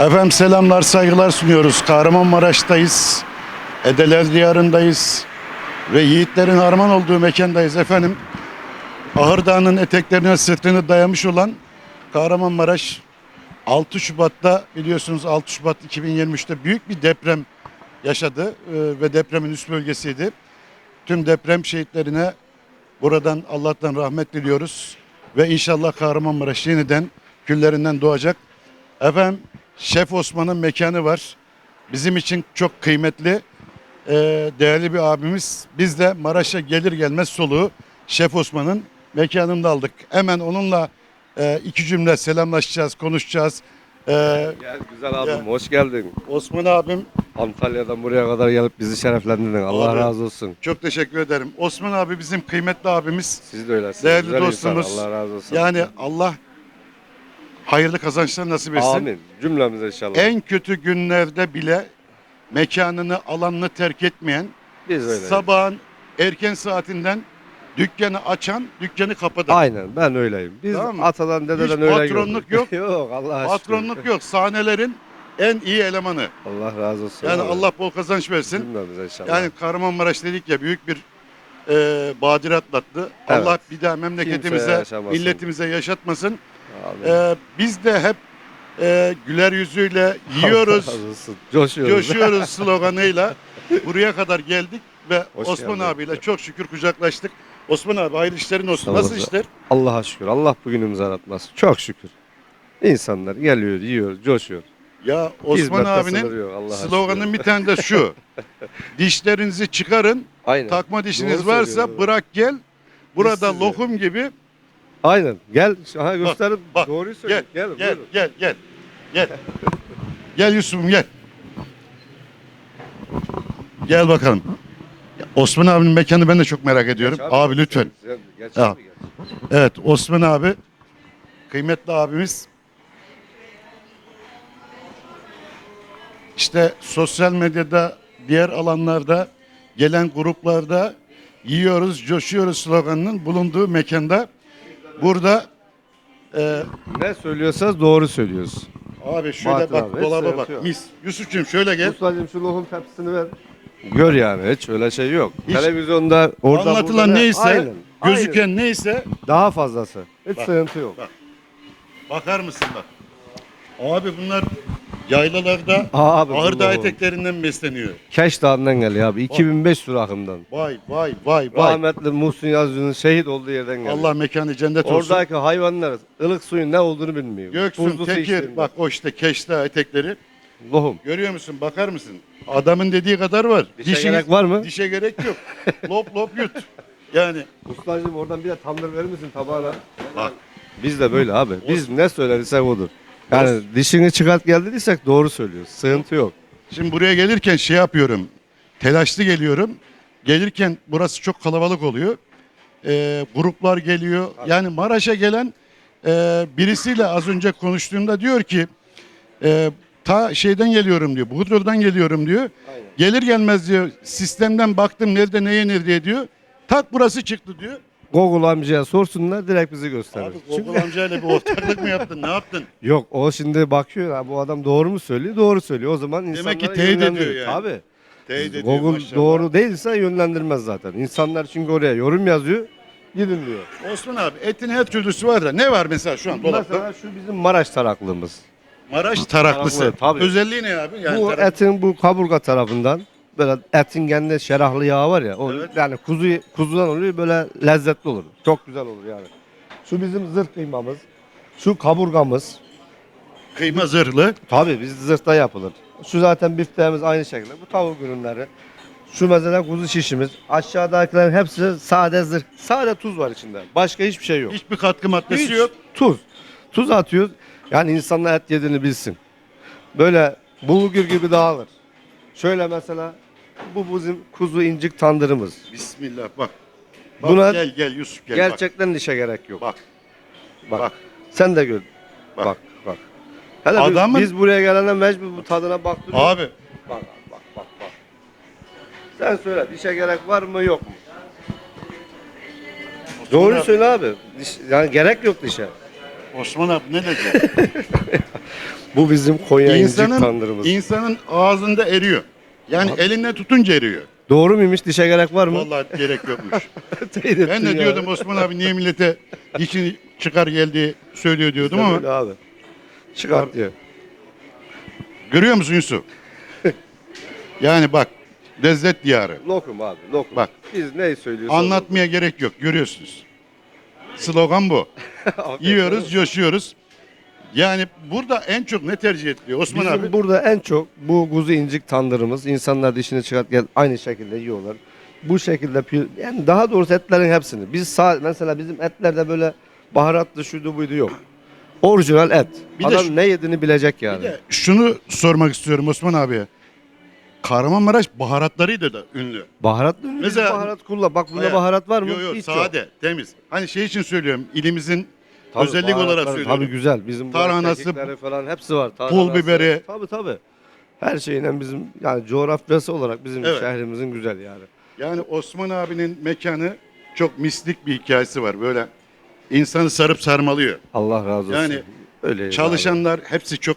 Efendim selamlar, saygılar sunuyoruz. Kahramanmaraş'tayız. Edeler diyarındayız. Ve yiğitlerin harman olduğu mekandayız efendim. Ahır Dağı'nın eteklerine sırtını dayamış olan Kahramanmaraş 6 Şubat'ta biliyorsunuz 6 Şubat 2023'te büyük bir deprem yaşadı Ee, ve depremin üst bölgesiydi. Tüm deprem şehitlerine buradan Allah'tan rahmet diliyoruz ve inşallah Kahramanmaraş yeniden küllerinden doğacak. Efendim Şef Osman'ın mekanı var. Bizim için çok kıymetli, e, değerli bir abimiz. Biz de Maraş'a gelir gelmez soluğu Şef Osman'ın mekanında aldık. Hemen onunla e, iki cümle selamlaşacağız, konuşacağız. E, Gel güzel abim Ya. hoş geldin. Osman abim Antalya'dan buraya kadar gelip bizi şereflendirdin. Allah Abi. razı olsun. çok teşekkür ederim. Osman abi bizim kıymetli abimiz. Siz de öylesiniz. Değerli Güzel insan, dostumuz. Allah razı olsun. Yani Allah hayırlı kazançlar nasip etsin. Amin. Cümlemize inşallah. En kötü günlerde bile mekanını, alanını terk etmeyen, Biz öyle. sabahın erken saatinden dükkanı açan, dükkanı kapatan. Aynen ben öyleyim. Biz Tamam mı? atadan dededen Hiç öyle patronluk gördük. yok. yok Allah aşkına. Patronluk yok. Sahnelerin en iyi elemanı. Allah razı olsun. Yani abi. Allah bol kazanç versin. Cümlemize inşallah. Yani Kahramanmaraş dedik ya büyük bir e, badire atlattı. Evet. Allah bir daha memleketimize, Kimseye yaşamasın. milletimize yaşatmasın. Amin. E, biz de hep e, güler yüzüyle yiyoruz. Coşuyoruz. coşuyoruz sloganıyla buraya kadar geldik ve Hoş Osman geldin. abiyle çok şükür kucaklaştık. Osman abi hayırlı işlerin olsun. Nasıl işler? Allah'a şükür. Allah bugünümüzü aratmaz. Çok şükür. İnsanlar geliyor, yiyor, coşuyor. Ya Osman Hizmette abinin yok, şükür. bir tane de şu. Dişlerinizi çıkarın, Aynen. takma dişiniz Doğru varsa bırak gel. Burada sizi. lokum gibi Aynen. Gel. Aha gösterip bak, doğruyu söyle. Gel, Gel. gel, gel, gel, gel. gel Yusuf'um gel. Gel bakalım. Osman abinin mekanı ben de çok merak ediyorum. Geç Abi, lütfen. Geç abi, geç. Evet Osman abi kıymetli abimiz. İşte sosyal medyada diğer alanlarda gelen gruplarda yiyoruz, coşuyoruz sloganının bulunduğu mekanda burada e, Ne söylüyorsanız doğru söylüyoruz. Abi şöyle Bahattin bak abi, dolaba bak yok. mis. Yusuf'cum şöyle gel. Ustacığım şu lokum tepsisini ver. Gör yani hiç öyle şey yok. Hiç- Televizyonda orada Anlatılan burada neyse, Aynen, gözüken aynen. neyse daha fazlası. Hiç Bak, sıkıntı yok. bak. bakar mısın bak. Abi bunlar yaylalarda Abi, Ağır Dağ Allah'ım. eteklerinden besleniyor. Keş Dağı'ndan geliyor abi. 2500 rakımdan. Vay vay vay vay. Rahmetli Muhsin Yazıcı'nın şehit olduğu yerden geliyor. Allah mekanı cennet olsun. Oradaki hayvanlar ılık suyun ne olduğunu bilmiyor. Göksun, Buzlu su Tekir, içtiğinde. bak o işte Keşta etekleri. Lohum. Görüyor musun? Bakar mısın? Adamın dediği kadar var. Dişe gerek var mı? Dişe gerek yok. lop lop yut. Yani Ustacığım oradan bir de tandır verir misin tabağına? bak Biz de böyle abi. Biz ne söylerirsek odur. Yani dişini çıkart gel dediysek doğru söylüyoruz. Sıkıntı yok. Şimdi buraya gelirken şey yapıyorum. Telaşlı geliyorum. Gelirken burası çok kalabalık oluyor. Ee, gruplar geliyor. Yani Maraş'a gelen e, birisiyle az önce konuştuğumda diyor ki e, ta şeyden geliyorum diyor. Budur'dan geliyorum diyor. Gelir gelmez diyor. Sistemden baktım nerede ne yenir diye diyor. Tak burası çıktı diyor. Google amcaya sorsunlar direkt bizi gösterir. Abi Çünkü- Google amcayla bir ortaklık mı yaptın? Ne yaptın? Yok o şimdi bakıyor ha, bu adam doğru mu söylüyor? Doğru söylüyor. O zaman Demek insanları ki teyit ediyor yani. Tabii. Teyit ediyor Google maşallah. doğru değilse yönlendirmez zaten. İnsanlar çünkü oraya yorum yazıyor. Gidin diyor. Osman abi etin her türlüsü var da ne var mesela şu an dolapta? Mesela şu bizim Maraş taraklığımız. Maraş taraklısı. Taraklı, tabii. Özelliği ne abi? Yani bu tarak- etin bu kaburga tarafından böyle etin kendi şerahlı yağı var ya. O Evet. yani kuzu kuzudan oluyor böyle lezzetli olur. Çok güzel olur yani. Şu bizim zırh kıymamız. Şu kaburgamız. kıyma zırhlı. Tabii biz zırhta yapılır. Şu zaten bifteğimiz aynı şekilde. Bu tavuk ürünleri. Şu mesela kuzu şişimiz. Aşağıdakilerin hepsi sade zırh. Sade tuz var içinde. Başka hiçbir şey yok. Hiçbir katkı maddesi Hiç. yok. Tuz. Tuz atıyoruz. Yani insanlar et yediğini bilsin. Böyle bulgur gibi dağılır. Şöyle mesela bu bizim kuzu incik tandırımız. Bismillah bak. Bak Buna gel gel Yusuf gel. gerçekten işe gerek yok. Bak. Bak. bak. Sen de gör. Bak. Bak. Bak. Hele biz- Adamın- biz buraya gelene mecbur bu tadına baktırıyoruz. Abi Bak bak bak bak. Sen söyle dişe gerek var mı yok mu? Doğru abi- söyle abi. Diş, yani gerek yok dişe. Osman abi ne diyecek? Bu bizim Konya incik insanın, tandırımız. insanın ağzında eriyor. Yani elinden tutunca eriyor. Doğru muymuş? Dişe gerek var mı? Vallahi gerek yokmuş. Teyit ben ettin de ya. diyordum Osman abi niye millete dişini çıkar geldi söylüyor diyordum Bizde ama abi. Çıkart diyor. görüyor musun Yusuf? yani bak lezzet diyarı. Lokum abi, lokum. Bak. Biz ne söylüyorsak. Anlatmaya gerek yok görüyorsunuz. Slogan bu. Yiyoruz, coşuyoruz. Yani burada en çok ne tercih ediliyor Osman Bizim abi? burada en çok bu kuzu incik tandırımız. İnsanlar dişini çıkart gel aynı şekilde yiyorlar. Bu şekilde pi- yani daha doğrusu etlerin hepsini. Biz sağ, mesela bizim etlerde böyle baharatlı şuydu buydu yok. Orijinal et. Bir de Adam şu- ne yediğini bilecek yani. Bir de şunu sormak istiyorum Osman abiye. Kahramanmaraş baharatlarıyla da ünlü. Baharatlı ürün Mesela- baharat kullan. Bak bunda Hayır. baharat var mı? Yok yok Hiç yok. sade, temiz. Hani şey için söylüyorum ilimizin Tabii, özellik olarak baharatları söylüyorum. Tabii güzel. Bizim Tarhanası, falan hepsi var. pul Tarhanası. biberi. Tabii tabii. Her şeyden bizim yani coğrafyası olarak bizim Evet. şehrimizin güzel yani. Yani Osman abinin mekanı çok mistik bir hikayesi var. Böyle insanı sarıp sarmalıyor. Allah razı olsun. Yani Öyle. Çalışanlar hepsi çok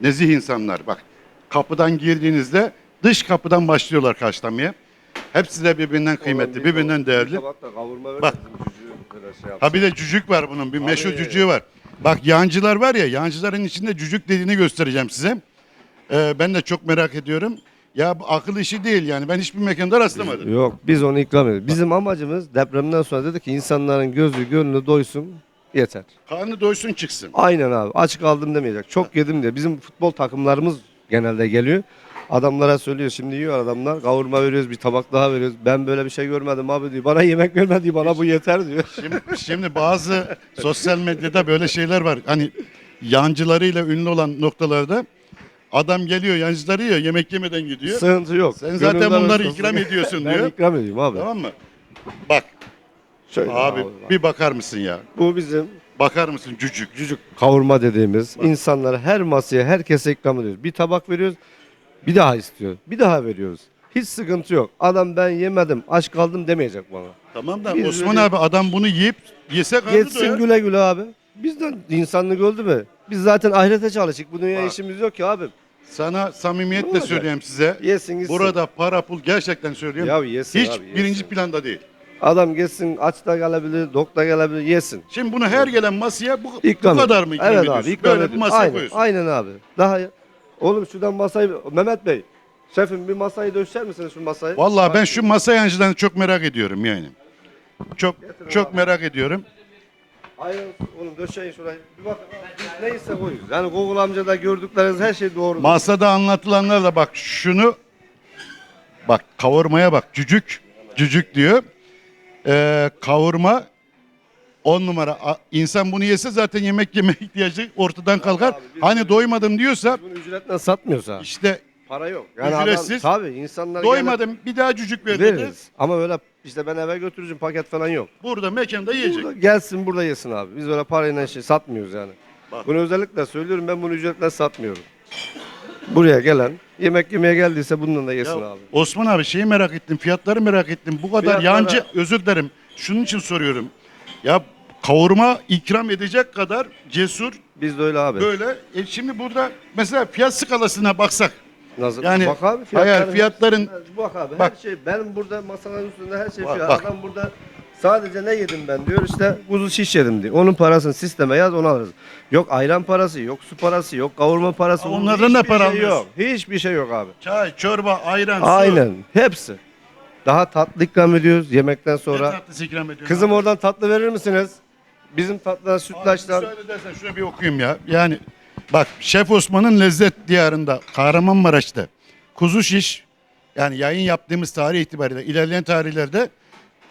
nezih insanlar. Bak kapıdan girdiğinizde dış kapıdan başlıyorlar karşılamaya. Hepsi de birbirinden kıymetli, birbirinden değerli. ver Bak. Şey yapsın. Ha bir de cücük var bunun. Bir meşhur Abi. cücüğü var. Bak yancılar var ya, yancıların içinde cücük dediğini göstereceğim size. Ee, ben de çok merak ediyorum. Ya bu akıl işi değil yani. Ben hiçbir mekanda rastlamadım. Yok biz onu ikram ediyoruz. Bizim amacımız depremden sonra dedik ki insanların gözü gönlü doysun yeter. Karnı doysun çıksın. Aynen abi aç kaldım demeyecek. Çok yedim diye. Bizim futbol takımlarımız genelde geliyor. Adamlara söylüyor şimdi yiyor adamlar kavurma veriyoruz bir tabak daha veriyoruz. Ben böyle bir şey görmedim abi diyor. Bana yemek verme diyor bana bu yeter diyor. Şimdi, şimdi bazı sosyal medyada böyle şeyler var. Hani yancılarıyla ünlü olan noktalarda adam geliyor yancıları yiyor yemek yemeden gidiyor. Sıkıntı yok. Sen zaten Gönüller bunları olsun. ikram ediyorsun Ben diyor. ikram ediyorum abi. Tamam mı? Bak Şöyle abi bak. bir bakar mısın ya? Bu bizim Bakar mısın cücük? cücük kavurma dediğimiz insanlara her masaya herkese ikram ediyoruz. Bir tabak veriyoruz bir daha istiyor. Bir daha veriyoruz. Hiç sıkıntı yok. Adam ben yemedim aç kaldım demeyecek bana. Tamam da Biz Osman öyle- abi adam bunu yiyip yese karnı Geçsin güle güle abi. Bizden insanlık öldü mü? Biz zaten ahirete çalıştık. Bu dünya Bak. işimiz yok ki abi. Sana Ne samimiyetle olacak? söyleyeyim size. Yesin gitsin. Burada para pul gerçekten söylüyorum. Ya yesin hiç abi, yesin. birinci planda değil. Adam geçsin aç da gelebilir, dok da gelebilir, yesin. Şimdi bunu her gelen masaya bu, İkram bu et. kadar mı ikram Evet ediyorsun? abi ikram Böyle bir ediyoruz. masaya aynen, koyuyorsun. aynen abi. Daha Oğlum şuradan masayı Mehmet Bey. Şefim bir masayı döşer misiniz şu masayı? Vallahi ben şu masa yancılarını çok merak ediyorum yani. Çok çok merak ediyorum. Aynen oğlum döşeyin şurayı. Bir bakın biz neyse koyuyoruz. Yani Google amcada gördükleriniz her şey doğru. Masada anlatılanlar da bak şunu bak kavurmaya bak cücük cücük diyor. Ee, kavurma on numara. A- İnsan bunu yese zaten yemek yeme ihtiyacı ortadan kalkar. biz- Hani doymadım diyorsa Bunu ücretle satmıyorsa işte para yok. Ücretsiz. Adam, tabii insanlar doymadım bir daha cücük ver dedi. veririz. Ama öyle işte ben eve götüreceğim paket falan yok. Burada mekanda yiyecek. Burada gelsin burada yesin abi. Biz öyle parayla şey satmıyoruz yani. Bak. Bunu özellikle söylüyorum ben bunu ücretle satmıyorum. Buraya gelen yemek yemeye geldiyse bundan da yesin Ya, abi. Osman abi şeyi merak ettim, fiyatları merak ettim. Bu kadar Fiyatlara- yancı, özür dilerim. Şunun için soruyorum. Ya kavurma ikram edecek kadar cesur Biz de öyle abi. böyle. E şimdi burada mesela fiyat skalasına baksak. Nasıl? Yani bak abi hayal fiyatların Bak abi Bak. her şey benim burada masanın üstünde her şey Bak, fiyat. bak. Adam burada sadece ne yedim ben diyor işte kuzu şiş yedim diyor. Onun parasını sisteme yaz onu alırız. Yok ayran parası, yok su parası, yok kavurma parası. Onlardan da para şey yok. Hiçbir şey yok abi. çay, çorba, ayran, su. Aynen hepsi. Daha tatlı ikram ediyoruz yemekten Ne sonra. tatlısı ikram ediyorsun Kızım abi? oradan tatlı verir misiniz? Bizim tatlıdan Abi sütlaçtan. müsaade edersen şuna bir okuyayım ya. Yani bak Şef Osman'ın lezzet diyarında Kahramanmaraş'ta kuzu şiş yani yayın yaptığımız tarih itibariyle ilerleyen tarihlerde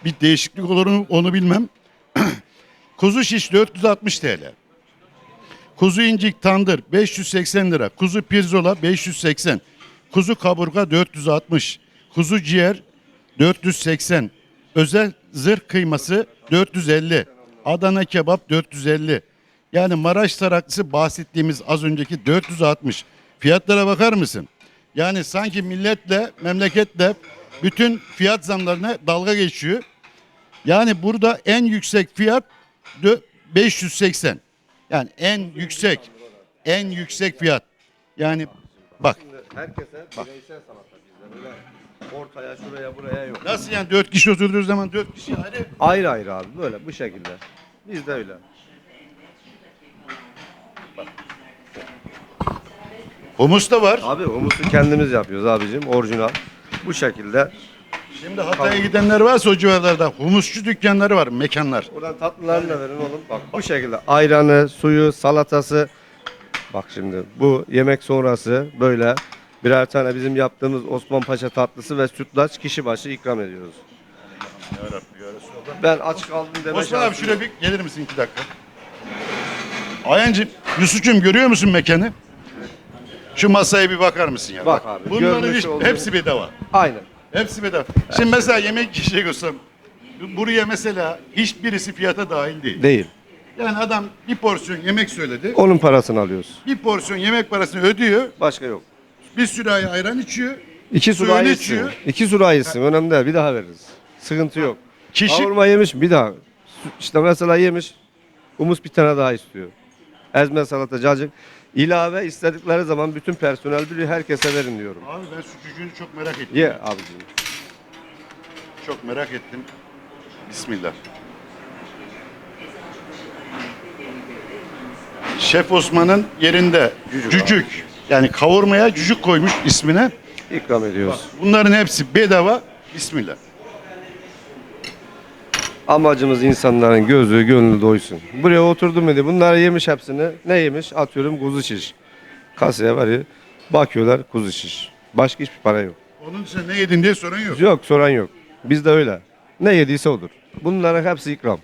bir değişiklik olur mu onu bilmem. kuzu şiş 460 TL. Kuzu incik tandır 580 lira. Kuzu pirzola 580. Kuzu kaburga 460. Kuzu ciğer 480. Özel zırh kıyması 450. Adana kebap 450. Yani Maraş taraklısı bahsettiğimiz az önceki 460. Fiyatlara bakar mısın? Yani sanki milletle, memleketle bütün fiyat zamlarına dalga geçiyor. Yani burada en yüksek fiyat dö- 580. Yani en yüksek, en yüksek fiyat. Yani bak Herkese bireysel bizde. Ortaya şuraya buraya yok. nasıl yani dört kişi oturduğu zaman dört kişi ayrı. Ayrı ayrı abi böyle bu şekilde. Bizde öyle. Humus da var. Abi humusu kendimiz yapıyoruz abicim orijinal. Bu şekilde. Şimdi Hatay'a gidenler varsa o civarlarda humusçu dükkanları var, mekanlar. Buradan tatlılarını da verin oğlum. Bak bu şekilde. Ayranı, suyu, salatası. Bak şimdi bu yemek sonrası böyle birer tane bizim yaptığımız Osman Paşa tatlısı ve sütlaç kişi başı ikram ediyoruz. Ben aç kaldım deme Osman abi şuraya bir gelir misin iki dakika? Ayancım, Yusuf'cum görüyor musun mekanı? Şu masaya bir bakar mısın ya? Bak abi, Bunların görmüş hiç, hepsi bedava. Aynen. Hepsi bedava. Şimdi mesela yemek yiyecek olsam buraya mesela hiçbirisi fiyata dahil değil. Değil. Yani adam bir porsiyon yemek söyledi. Onun parasını alıyoruz. Bir porsiyon yemek parasını ödüyor. Başka yok. Bir sürahi ayran içiyor. İki Suyunu sura içiyor. İki sura içsin. Önemli değil. Bir daha veririz. Sıkıntı yok. Kişi Kavurma yemiş bir daha. Su- İşte mesela yemiş. Humus bir tane daha istiyor. Ezme salata cacık. İlave istedikleri zaman bütün personel biliyor. Herkese verin diyorum. Abi ben sucuğunu çok merak ettim. Ye abicim. Çok merak ettim. Bismillah. Şef Osman'ın yerinde Cücük cücük. Yani kavurmaya cücük koymuş ismine. İkram ediyoruz. Bunların hepsi bedava. Bismillah. Amacımız insanların gözü gönlü doysun. Buraya oturdum dedi. Bunlar yemiş hepsini. Ne yemiş? Atıyorum kuzu şiş. Kasaya var ya. Bakıyorlar kuzu şiş. Başka hiçbir para yok. Onun için ne yedin diye sorun yok. Yok soran yok. Bizde öyle. Ne yediyse odur. Bunların hepsi ikram.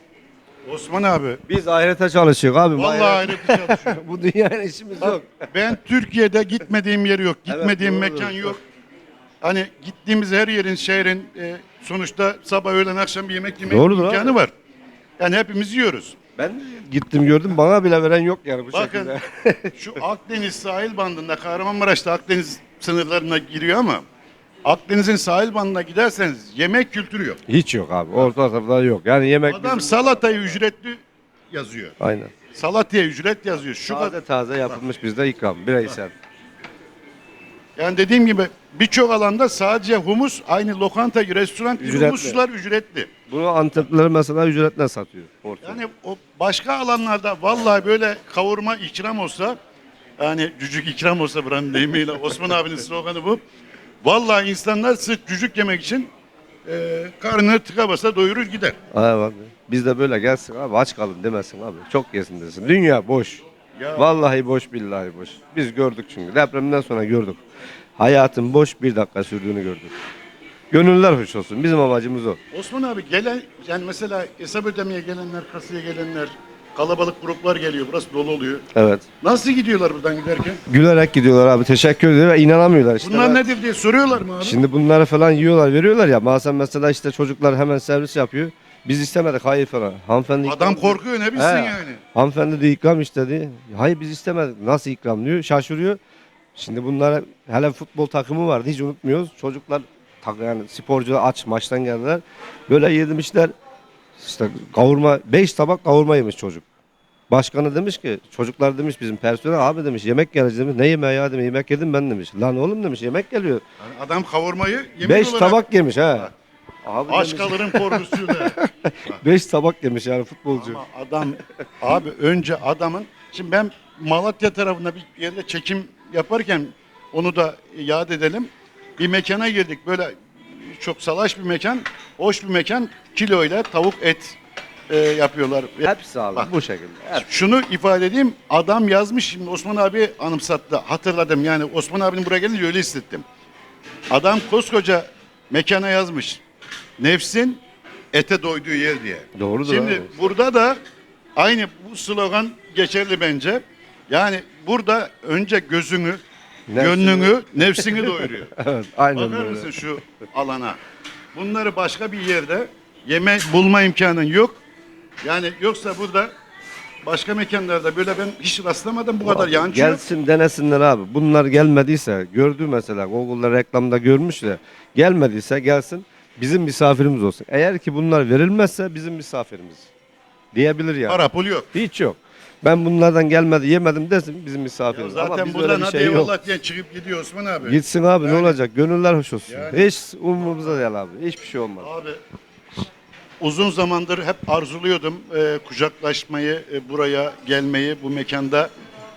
Osman abi. Biz ahirete çalışıyoruz abi. Vallahi ayrı çalışıyor. Bu dünyanın işimiz yok. Ben Türkiye'de gitmediğim yer yok. Evet, Gitmediğim doğrudur. mekan yok. Hani gittiğimiz her yerin, şehrin e, sonuçta sabah, öğlen, akşam bir yemek yeme Doğrudur imkanı abi. var. Yani hepimiz yiyoruz. Ben gittim gördüm bana bile veren yok yani bu Bakın şekilde. şu Akdeniz sahil bandında Kahramanmaraş'ta Akdeniz sınırlarına giriyor ama Akdeniz'in sahil bandına giderseniz yemek kültürü yok. Hiç yok abi. Orta tarafta yok. Yani yemek Adam bizim- salatayı ücretli yazıyor. Aynen. Salataya ücret yazıyor. Şu kadar. Taze taze yapılmış bizde ikram. Bireysel. Yani dediğim gibi birçok alanda sadece humus aynı lokanta, restoran gibi Ücretli. humuslar ücretli. Bunu Antepliler mesela ücretle satıyor. Porsiyon. Yani o başka alanlarda vallahi böyle kavurma ikram olsa yani cücük ikram olsa buranın deyimiyle Osman abinin sloganı bu. Vallahi insanlar sırf cücük yemek için e, karnını tıka basa doyurur gider. Ay abi. Biz de böyle gelsin abi aç kalın demesin abi. Çok yesin desin. Dünya boş. Ya- Vallahi boş billahi boş. Biz gördük çünkü. Depremden sonra gördük. Hayatın boş bir dakika sürdüğünü gördük. Gönüller hoş olsun. Bizim amacımız o. Osman abi gelen yani mesela hesap ödemeye gelenler, kasaya gelenler kalabalık gruplar geliyor. Burası dolu oluyor. Evet. Nasıl gidiyorlar buradan giderken? Gülerek gidiyorlar abi. Teşekkür ediyor ve inanamıyorlar işte. Bunlar Ben- nedir diye soruyorlar mı abi? Şimdi bunları falan yiyorlar, veriyorlar ya. Bazen mesela işte çocuklar hemen servis yapıyor. Biz istemedik hayır falan. Hanımefendi Adam ikram- korkuyor ne bilsin He. yani. Hanımefendi de ikram istedi. Hayır biz istemedik. Nasıl ikram diyor. Şaşırıyor. Şimdi bunlara hele futbol takımı vardı hiç unutmuyoruz. Çocuklar tak- yani sporcular aç maçtan geldiler. Böyle yedirmişler. İşte kavurma 5 tabak kavurma yemiş çocuk. Başkanı demiş ki çocuklar demiş bizim personel abi demiş yemek gelecek demiş. Ne yemeği ya demiş yemek yedim ben demiş. Lan oğlum demiş yemek geliyor. Yani adam kavurmayı yemek 5 olarak tabak yemiş ha. Abi aç demiş, kalırım korkusuyla. 5 tabak yemiş yani futbolcu. Ama adam abi önce adamın şimdi ben Malatya tarafında bir yerde çekim yaparken onu da yad edelim. Bir mekana girdik böyle çok salaş bir mekan, hoş bir mekan. Kiloyla tavuk et e, yapıyorlar. Hepsi abi Bak. bu şekilde. Hep. Şunu ifade edeyim. Adam yazmış şimdi Osman abi anımsattı. Hatırladım yani Osman abinin buraya gelince öyle hissettim. Adam koskoca mekana yazmış. Nefsin ete doyduğu yer diye. Doğrudur Şimdi abi. burada da aynı bu slogan geçerli bence. Yani burada önce gözünü, Nefsini- gönlünü, nefsini doyuruyor. Evet, aynen Bakar böyle. mısın şu alana? Bunları başka bir yerde yeme bulma imkanın yok. Yani yoksa burada başka mekanlarda böyle ben hiç rastlamadım bu kadar yancı yok. Gelsin denesinler abi. Bunlar gelmediyse gördü mesela Google'da reklamda görmüş de gelmediyse gelsin bizim misafirimiz olsun. Eğer ki bunlar verilmezse bizim misafirimiz diyebilir yani. Para pul yok. Hiç yok. Ben bunlardan gelmedi yemedim desin bizim Ya misafirimiz. Ama zaten biz buradan öyle bir hadi şey yok. eyvallah diye çıkıp gidiyor Osman abi. Gitsin abi ne Yani- olacak? Gönüller hoş olsun. Yani- Hiç umurumuzda değil abi. Hiçbir şey olmaz. Abi uzun zamandır hep arzuluyordum e, kucaklaşmayı, e, buraya gelmeyi, bu mekanda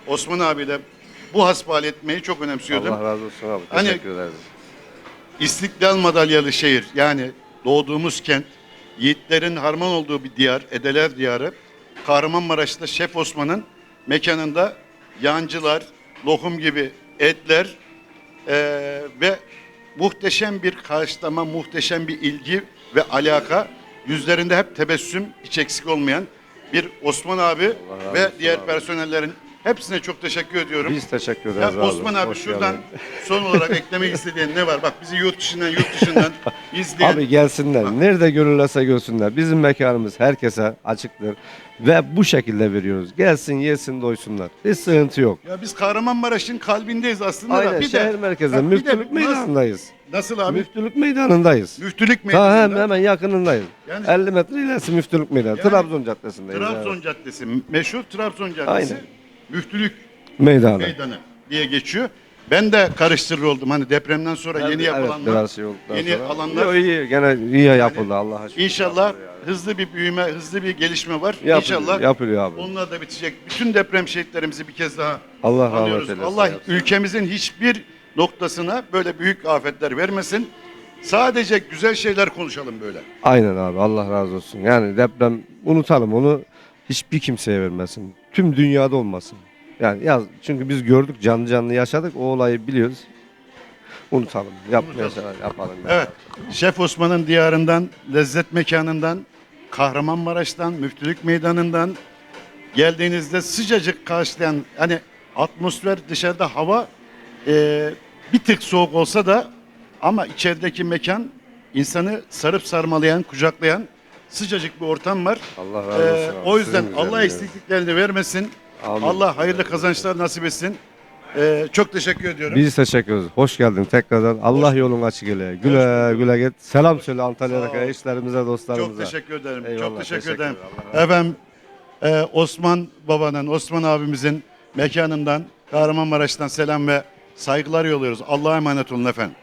Osman abiyle bu hasbihal etmeyi çok önemsiyordum. Allah razı olsun abi. Hani- Teşekkür ederiz. İstiklal madalyalı şehir yani doğduğumuz kent, yiğitlerin harman olduğu bir diyar, Edeler Diyarı. Kahramanmaraş'ta Şef Osman'ın mekanında yancılar, lokum gibi etler eee, ve muhteşem bir karşılama, muhteşem bir ilgi ve alaka. Yüzlerinde hep tebessüm, hiç eksik olmayan bir Osman abi ve diğer personellerin hepsine çok teşekkür ediyorum. Biz teşekkür ederiz Ya abi. Osman abi Hoş şuradan geldin. son olarak eklemek istediğin ne var? Bak bizi yurt dışından yurt dışından izleyen Abi gelsinler. Nerede görürlerse görsünler. Bizim mekanımız herkese açıktır. Ve bu şekilde veriyoruz. Gelsin yesin doysunlar. Hiç sıkıntı yok. ya biz Kahramanmaraş'ın kalbindeyiz aslında da. Aynen Bir şehir de, merkezinde Ha, bir de müftülük nasıl- meydanındayız. Nasıl abi? Müftülük meydanındayız. Müftülük Daha hemen, meydanında. hemen yakınındayız. Yani- 50 metre ilerisi müftülük meydanı. Yani Trabzon Caddesi'ndeyiz. Trabzon. Caddesi, meşhur Trabzon Caddesi. Aynen. Müftülük Meydanı. meydanı diye geçiyor. Ben de karıştırır oldum. Hani depremden sonra yeni Evet, yapılanlar. biraz şey olduktan yeni sonra. alanlar. Yo, iyi, gene iyi yapıldı Allah'a şükür. İnşallah hızlı bir büyüme, hızlı bir gelişme var. Yapılıyor, İnşallah yapılıyor abi. onlar da bitecek. Bütün deprem şehitlerimizi bir kez daha Allah rahmet anıyoruz. eylesin. Allah Yapsın. ülkemizin hiçbir noktasına böyle büyük afetler vermesin. Sadece güzel şeyler konuşalım böyle. Aynen abi Allah razı olsun. Yani deprem unutalım onu hiçbir kimseye vermesin. Tüm dünyada olmasın. Yani yaz çünkü biz gördük canlı canlı yaşadık o olayı biliyoruz. Unutalım. Yapmaya yapalım. yani. Evet. Şef Osman'ın diyarından, lezzet mekanından, Kahramanmaraş'tan, Müftülük Meydanı'ndan geldiğinizde sıcacık karşılayan hani atmosfer dışarıda hava e, bir tık soğuk olsa da ama içerideki mekan insanı sarıp sarmalayan, kucaklayan sıcacık bir ortam var. Allah razı Ee, olsun. abi. o yüzden Sizin Allah güzelliğiniz. eksikliklerini vermesin. Amin. Allah hayırlı kazançlar nasip etsin. Ee, çok teşekkür ediyorum. Biz teşekkür ederiz. Hoş geldin tekrardan. Allah yolun açık eyle. Güle güle git. Selam söyle Sağ ol. Antalya'daki eşlerimize, dostlarımıza. Çok teşekkür ederim. Eyvallah, Çok teşekkür, teşekkür ederim. ederim. Allah Efendim e, Osman babanın, Osman abimizin mekanından Kahramanmaraş'tan selam ve saygılar yolluyoruz. Allah'a emanet olun efendim.